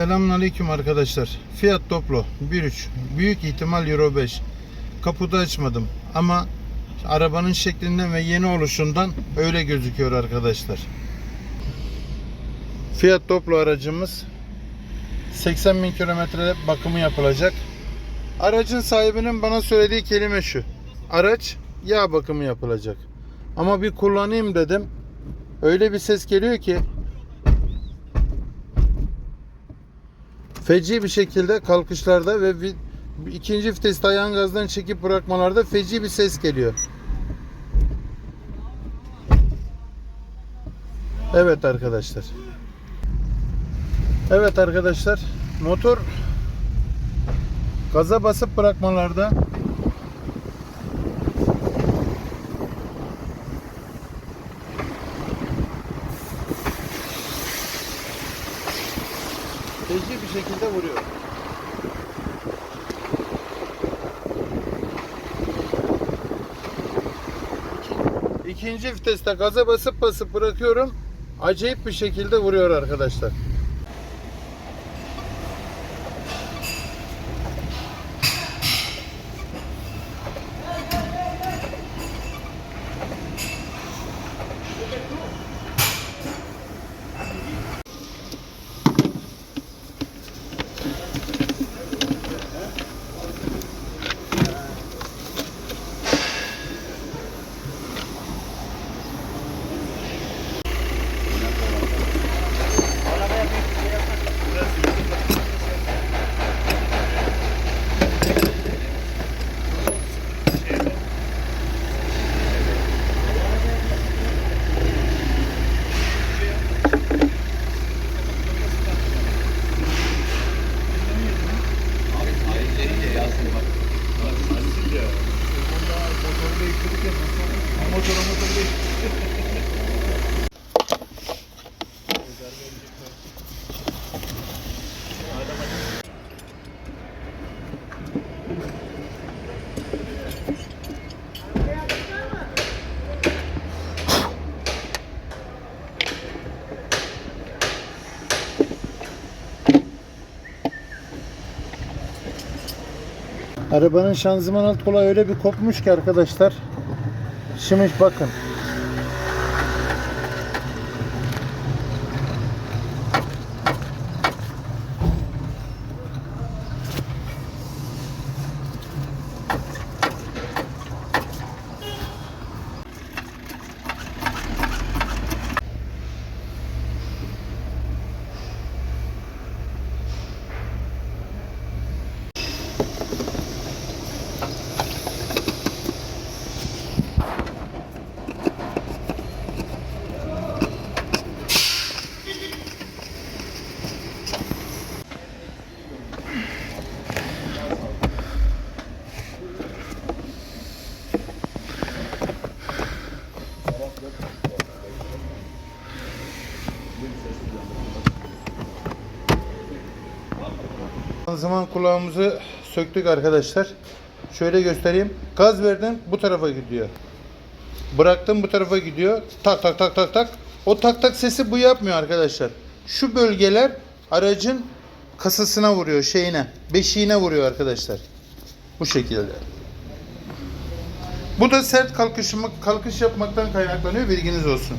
Selamünaleyküm arkadaşlar. Fiat Doblo 1.3 büyük ihtimal Euro 5. Kaputu açmadım ama arabanın şeklinden ve yeni oluşundan öyle gözüküyor arkadaşlar. Fiat Doblo aracımız 80 bin kilometre bakımı yapılacak. Aracın sahibinin bana söylediği kelime şu. Araç yağ bakımı yapılacak. Ama bir kullanayım dedim. Öyle bir ses geliyor ki feci bir şekilde kalkışlarda ve ikinci viteste ayağın gazdan çekip bırakmalarda feci bir ses geliyor. Evet arkadaşlar. Evet arkadaşlar. Motor gaza basıp bırakmalarda feci bir şekilde vuruyor. İki- İkinci viteste gaza basıp basıp bırakıyorum. Acayip bir şekilde vuruyor arkadaşlar. Arabanın şanzıman alt kolu öyle bir kopmuş ki arkadaşlar. Şimdi bakın. Şanzıman kulağımızı söktük arkadaşlar. Şöyle göstereyim. Gaz verdim bu tarafa gidiyor. Bıraktım bu tarafa gidiyor. Tak tak tak tak tak. O tak tak sesi bu yapmıyor arkadaşlar. Şu bölgeler aracın kasasına vuruyor şeyine. Beşiğine vuruyor arkadaşlar. Bu şekilde. Bu da sert kalkışma, kalkış yapmaktan kaynaklanıyor bilginiz olsun.